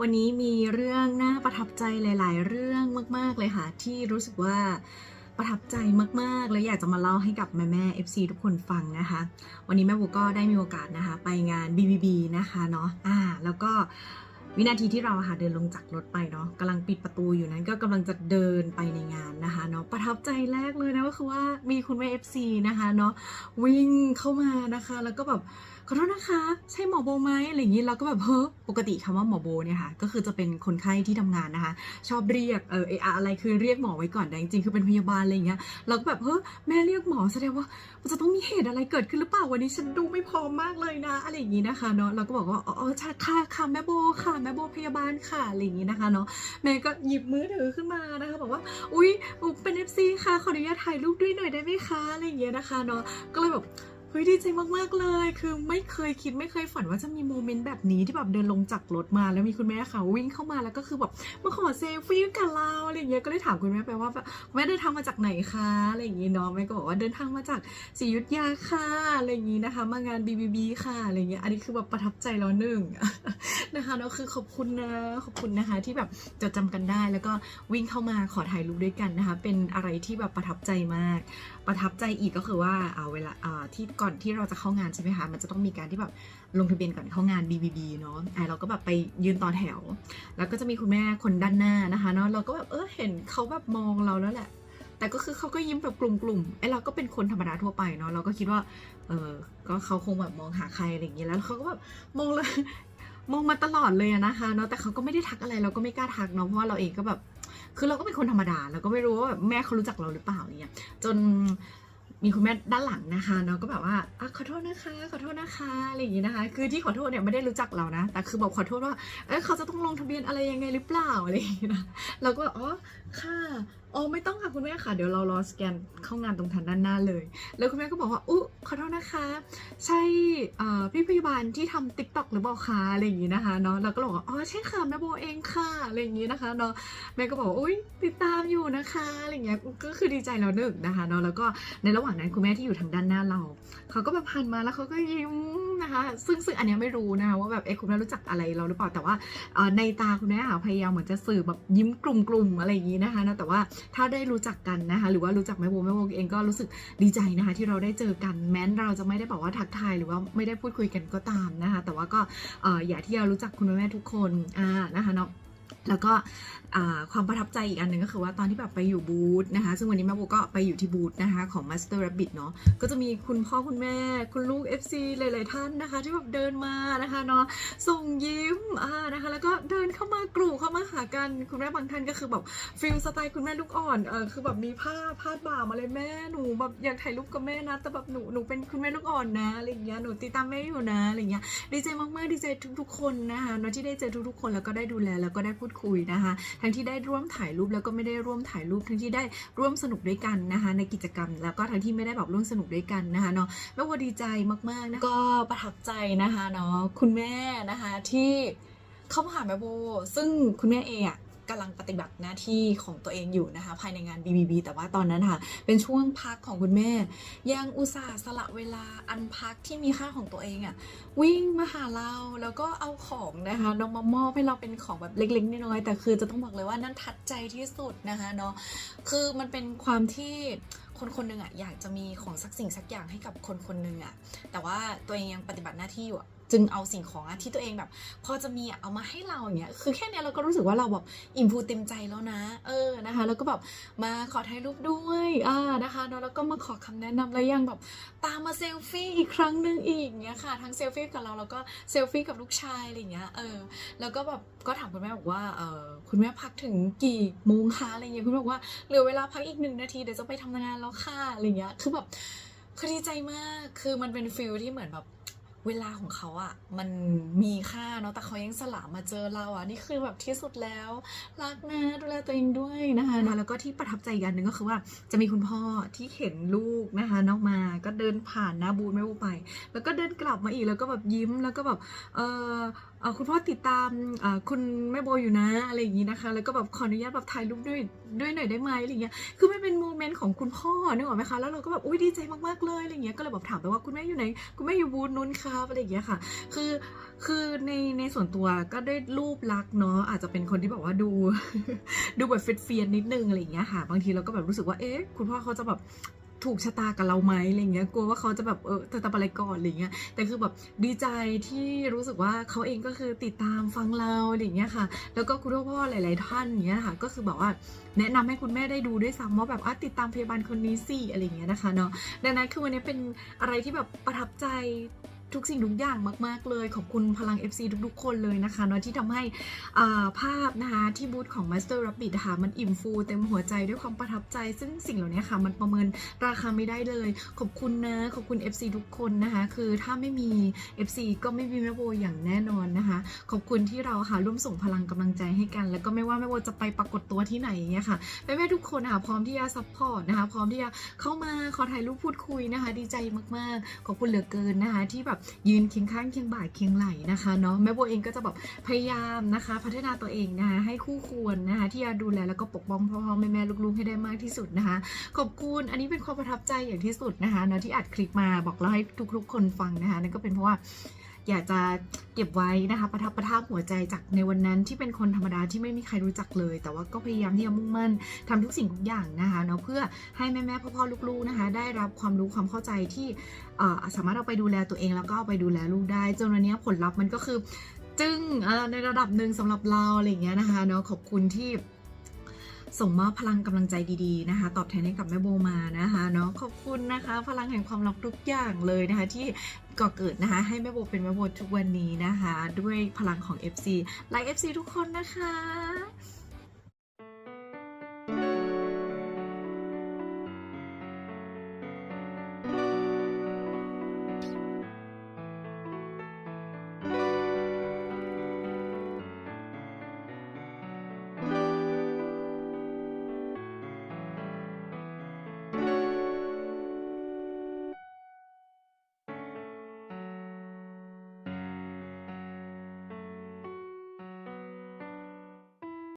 วันนี้มีเรื่องน่าประทับใจหลาย ๆ เรื่องมาก ๆ เลยค่ะ ที่รู้สึกว่าประทับใจมาก ๆ แล้วอยากจะมาเล่าให้กับแม่แม่ FC ทุกคนฟังนะคะ วันนี้แม่บูก็ได้มีโอกาสนะคะ ไปงาน BBB นะคะเนาะอ่า แล้วก็วินาทีที่เราค่ะเดินลงจากรถไปเนาะกำลังปิดประตูอยู่นั้นก็กำลังจะเดินไปในงานนะคะเนาะประทับใจแรกเลยนะก็คือว่ามีคุณแม่ FC นะคะเนาะวิ่งเข้ามานะคะ แล้วก็แบบ ขอโทษนะคะใช่หมอโบไหมอะไรอย่างนี้เราก็แบบเฮ้อปกติคำว่าหมอโบเนี่ยค่ะก็คือจะเป็นคนไข้ที่ทำงานนะคะ ชอบเรียกเออเออะอะไรคือเรียกหมอไว้ก่อนแต่จริงๆคือเป็นพยาบาลอะไรอย่างเงี้ยเราก็แบบเฮ้ยแม่เรียกหมอแสดงว่ามันจะต้องมีเหตุอะไรเกิดขึ้นหรือเปล่าวันนี้ฉันดูไม่พร้อมมากเลยนะอะไรอย่างงี้นะคะเนาะเราก็บอกว่าอ๋อค่ะค่ะแม่โบค่ะแม่โบพยาบาลค่ะอะไรอย่างงี้นะคะเนาะแม่ก็หยิบมือถือขึ้นมานะคะบอกว่าอุ้ยเป็น FC ค่ะขออนุญาตถ่ายรูปด้วยหน่อยได้ไหมคะอะไรอย่างเงี้ยนะคะเนาะก็เลยแบบ ฮ้ยดีใจมากๆเลย คือไม่เคยคิดไม่เคยฝันว่าจะมีโมเมนต์แบบนี้ที่แบบเดินลงจากรถมาแล้วมีคุณแม่ค่ะวิ่งเข้ามาแล้วก็คือแบบมาขอเซลฟี่กับเราอะไรอย่างเงี้ยก็เลยถามคุณแม่ไปว่าแบบแม่เดินทางมาจากไหนคะอะไรอย่างงี้เนาะแม่ก็บอกว่าเดินทางมาจากศรียุธยาค่ะอะไรอย่างงี้นะคะ มางาน BBB ค่ะอะไรอย่างเงี้ยอันนี้คือแบบประทับใจแล้วหนึ่งนะคะแล้วคือขอบคุณนะขอบคุณนะคะ ที่แบบจดจำกันได้แล้วก็วิ่งเข้ามาขอถ่ายรูปด้วยกันนะคะ เป็นอะไรที่แบบประทับใจมากประทับใจอีกก็คือว่าเอาเวลาที่ก่อนที่เราจะเข้างานใช่ไหมคะมันจะต้องมีการที่แบบลงทะเบียนก่อนเข้างาน BBB เนาะอ่าเราก็แบบไปยืนต่อแถว แล้วก็จะมีคุณแม่คนด้านหน้านะคะเนาะเราก็แบบเออเห็นเขาแบบมองเราแล้วแหละ แต่ก็คือเขาก็ยิ้มแบบกลุ่มๆไอ้เราก็เป็นคนธรรมดาทั่วไปเนาะเราก็คิดว่าเออก็เขาคงแบบมองหาใครอะไรอย่างเงี้ยแล้วเขาก็แบบมองเลยมองมาตลอดเลยนะคะเนาะแต่เขาก็ไม่ได้ทักอะไรเราก็ไม่กล้าทักเนาะเพราะว่าเราเองก็แบบ คือเราก็เป็นคนธรรมดาเราก็ไม่รู้ว่าแบบแม่เขารู้จักเราหรือเปล่าเนี่ยจนมีคุณแม่ด้านหลังนะคะเนาะก็แบบว่าอะขอโทษนะคะ ขอโทษนะคะอะไรอย่างงี้นะคะ คือที่ขอโทษเนี่ยไม่ได้รู้จักเรานะ แต่คือบอกขอโทษว่าเอ้ยเขาจะต้องลงทะเบียนอะไรยังไงหรือเปล่าอะไรอย่างงี้นะเราก็อ๋อค่ะ อ๋อไม่ต้องค่ะคุณแม่ค่ะ เดี๋ยวเรารอสแกนเข้างานตรงทางด้านหน้าเลย แล้วคุณแม่ก็บอกว่าอุ๊ขอโทษนะคะ ใช่พี่พยาบาลที่ทำติ๊กต็อกหรือเปล่าคะอะไรอย่างงี้นะคะเนาะเราก็บอกว่าอ๋อใช่ค่ะแม่โบเองค่ะอะไรอย่างงี้นะคะเนาะแม่ก็บอกอุ้ยติดตามอยู่นะคะอะไรอย่างเงี้ยก็คือดีใจแล้วหนึ่งนะคะเนาะแล้วก็ในระหว่างนั้นคุณแม่ที่อยู่ทางด้านหน้าเราเขาก็แบบหันมาแล้วเขาก็ยิ้มนะคะ ซึ่งซึ่งอันเนี้ยไม่รู้นะคะว่าแบบเอ๊ะคุณแม่รู้จักอะไรเราหรือเปล่าแต่ว่าในตาคุณแม่ค่ะพยายามเหมือนจะสื่อแบบยิ้มกลุ่มๆอะไรอย่างงี้นะคะนะแต่ว่าถ้าได้รู้จักกันนะคะหรือว่ารู้จักแม่โบแม่โบเองก็รู้สึกดีใจนะคะที่เราได้เจอกันแม้นเราจะไม่ได้บอกว่าทักทายหรือว่าไม่ได้พูดคุยกันก็ตามนะคะแต่ว่าก็เอ่ออยากที่จะรู้จักคุณแม่ทุกคนอ่านะคะเนาะ แล้วก็ความประทับใจอีกอันหนึ่งก็คือว่าตอนที่แบบไปอยู่บูธนะคะ ซึ่งวันนี้แม่โบก็ไปอยู่ที่บูธนะคะของ Master Rabbit เนาะก็จะมีคุณพ่อคุณแม่ คุณลูก FC หลายๆท่านนะคะ ที่แบบเดินมานะคะเนาะส่งยิ้มอ่านะคะ แล้วก็เดินเข้ามากรูเข้ามาหากันคุณแม่บางท่านก็คือแบบฟิลสไตล์คุณแม่ลูกอ่อนเออคือแบบมีผ้าผ้าบ่ามาเลยแม่หนูแบบอยากถ่ายรูปกับแม่นะแต่แบบหนูหนูเป็นคุณแม่ลูกอ่อนนะอะไรอย่างเงี้ยหนูติดตามแม่อยู่นะอะไรอย่างเงี้ยดีใจมากๆดีใจทุกๆคนนะคะเนอะที่ได้เจอทุกๆคนแล้วก็ได้ดูแลแล้วก็ได้พูดคุยนะคะ ทั้งที่ได้ร่วมถ่ายรูปแล้วก็ไม่ได้ร่วมถ่ายรูป ทั้งที่ได้ร่วมสนุกด้วยกันนะคะ ในกิจกรรม แล้วก็ทั้งที่ไม่ได้แบบร่วมสนุกด้วยกันนะคะเนาะแม่ว่าดีใจมากๆนะก็ประทับใจนะคะเนาะคุณแม่นะคะที่เข้ามาหาแม่โบซึ่งคุณแม่เองอะ กำลังปฏิบัติหน้าที่ของตัวเองอยู่นะคะ ภายในงาน BBB แต่ว่าตอนนั้นค่ะ เป็นช่วงพักของคุณแม่ ยังอุตส่าห์สละเวลาอันพักที่มีค่าของตัวเองอะวิ่งมาหาเราแล้วก็เอาของนะคะน้องมามอบให้เราเป็นของแบบเล็กๆน้อยๆแต่คือจะต้องบอกเลยว่านั่นทัดใจที่สุดนะคะเนาะคือมันเป็นความที่คนคนหนึ่งอะอยากจะมีของสักสิ่งสักอย่างให้กับคนคนหนึ่งอะแต่ว่าตัวเองยังปฏิบัติหน้าที่อยู่อะ จึงเอาสิ่งของที่ตัวเองแบบ พอจะมีอะเอามาให้เราอย่างเงี้ยคือแค่เนี้ยเราก็รู้สึกว่าเราแบบอิ่มฟูเต็มใจแล้วนะ เออนะคะ แล้วก็แบบมาขอถ่ายรูปด้วยอ่านะคะเนอะแล้วก็มาขอคำแนะนำแล้วยังแบบตามมาเซลฟี่อีกครั้งหนึ่งอีกเงี้ยค่ะทั้งเซลฟี่กับเราแล้วก็เซลฟี่กับลูกชายอะไรเงี้ยเออแล้วก็แบบก็ถามคุณแม่บอกว่าเออคุณแม่พักถึงกี่โมงคะอะไรเงี้ยคุณแม่บอกว่าเหลือเวลาพักอีกหนึ่งนาทีเดี๋ยวจะไปทำงานแล้วค่ะอะไรเงี้ยคือแบบคือดีใจมากคือมันเป็นฟิลที่เหมือนแบบ เวลาของเขาอะมันมีค่าเนาะแต่เขายังสละมาเจอเราอะนี่คือแบบที่สุดแล้วรักนะดูแลตัวเองด้วยนะคะแล้วก็ที่ประทับใจอีกอันหนึ่งก็คือว่าจะมีคุณพ่อที่เห็นลูกนะคะน้องมาก็เดินผ่านหน้าบูธไม่บูไป แล้วก็เดินกลับมาอีกแล้วก็แบบยิ้มแล้วก็แบบเออ คุณพ่อติดตามคุณแม่โบอยู่นะอะไรอย่างนี้นะคะ แล้วก็แบบขออนุญาตแบบถ่ายรูปด้วยด้วยหน่อยได้ไหมอะไรอย่างเงี้ยคือมันเป็นโมเมนต์ของคุณพ่อนึกออกไหมคะแล้วเราก็แบบอุ้ยดีใจมากๆเลยอะไรอย่างเงี้ยก็เลยแบบถามไปว่าคุณแม่อยู่ไหนคุณแม่อยู่บูธนู้นครับอะไรอย่างเงี้ยค่ะ คือคือในในส่วนตัวก็ได้รูปลักษณ์เนาะอาจจะเป็นคนที่แบบว่าดู ดูแบบเฟียนนิดนึงอะไรอย่างเงี้ยค่ะ บางทีเราก็แบบรู้สึกว่าเอ๊ะคุณพ่อเขาจะแบบ ถูกชะตากับเราไหมอะไรเงี้ยกลัวว่าเขาจะแบบเออจะทำอะไรก่อนอะไรเงี้ยแต่คือแบบดีใจที่รู้สึกว่าเขาเองก็คือติดตามฟังเราอะไรเงี้ยค่ะ แล้วก็คุณพ่อหลาย ๆ ท่านอย่างเงี้ยค่ะ ก็คือแบบว่าแนะนำให้คุณแม่ได้ดูด้วยซ้ำว่าแบบอะติดตามพยาบาลคนนี้สิอะไรเงี้ยนะคะเนาะดังนั้นคือวันนี้เป็นอะไรที่แบบประทับใจ ทุกสิ่งทุกอย่างมาก ๆ เลย ขอบคุณพลัง FC ทุก ๆ คนเลยนะคะเนาะที่ทำให้ภาพนะคะที่บูธของ Master Rabbit นะคะมันอิ่มฟูเต็มหัวใจด้วยความประทับใจ ซึ่งสิ่งเหล่านี้ค่ะ มันประเมินราคาไม่ได้เลย ขอบคุณนะ ขอบคุณ FC ทุกคนนะคะ คือถ้าไม่มี FC ก็ไม่มีแม่โบอย่างแน่นอนนะคะ ขอบคุณที่เราค่ะร่วมส่งพลังกำลังใจให้กัน แล้วก็ไม่ว่าแม่โบจะไปปรากฏตัวที่ไหนอย่างเงี้ยค่ะแม่แม่ๆทุกคนค่ะพร้อมที่จะซัพพอร์ตนะคะ พร้อมที่จะเข้ามาขอถ่ายรูปพูดคุยนะคะ ดีใจมากๆ ขอบคุณเหลือเกินนะคะที่แบบยืนเคียงข้างเคียงบ่าเคียงไหลนะคะเนาะแม่โบเองก็จะแบบพยายามนะคะ พัฒนาตัวเองนะคะให้คู่ควรนะคะที่จะดูแลแล้วก็ปกป้องพ่อๆแม่ลูกๆให้ได้มากที่สุดนะคะ ขอบคุณอันนี้เป็นความประทับใจอย่างที่สุดนะคะเนาะที่อัดคลิปมาบอกเล่าให้ทุกๆ คนฟังนะคะนั่นก็เป็นเพราะว่า อยากจะเก็บไว้นะคะประทับประทับหัวใจจากในวันนั้นที่เป็นคนธรรมดาที่ไม่มีใครรู้จักเลย แต่ว่าก็พยายามที่จะมุ่งมั่นทำทุกสิ่งทุกอย่างนะคะเนาะเพื่อให้แม่แม่พ่อพ่อๆลูกๆนะคะได้รับความรู้ความเข้าใจที่สามารถเอาไปดูแลตัวเองแล้วก็เอาไปดูแลลูกได้จนวันนี้ผลลัพธ์มันก็คือจึงในระดับหนึ่งสำหรับเราอะไรอย่างเงี้ยนะคะเนาะขอบคุณที่ ส่งมอบพลังกำลังใจดีๆนะคะ ตอบแทนให้กับแม่โบมานะคะเนาะขอบคุณนะคะ พลังแห่งความรักทุกอย่างเลยนะคะที่ก่อเกิดนะคะ ให้แม่โบเป็นแม่โบทุกวันนี้นะคะ ด้วยพลังของ FC ไลค์ FC ทุกคนนะคะ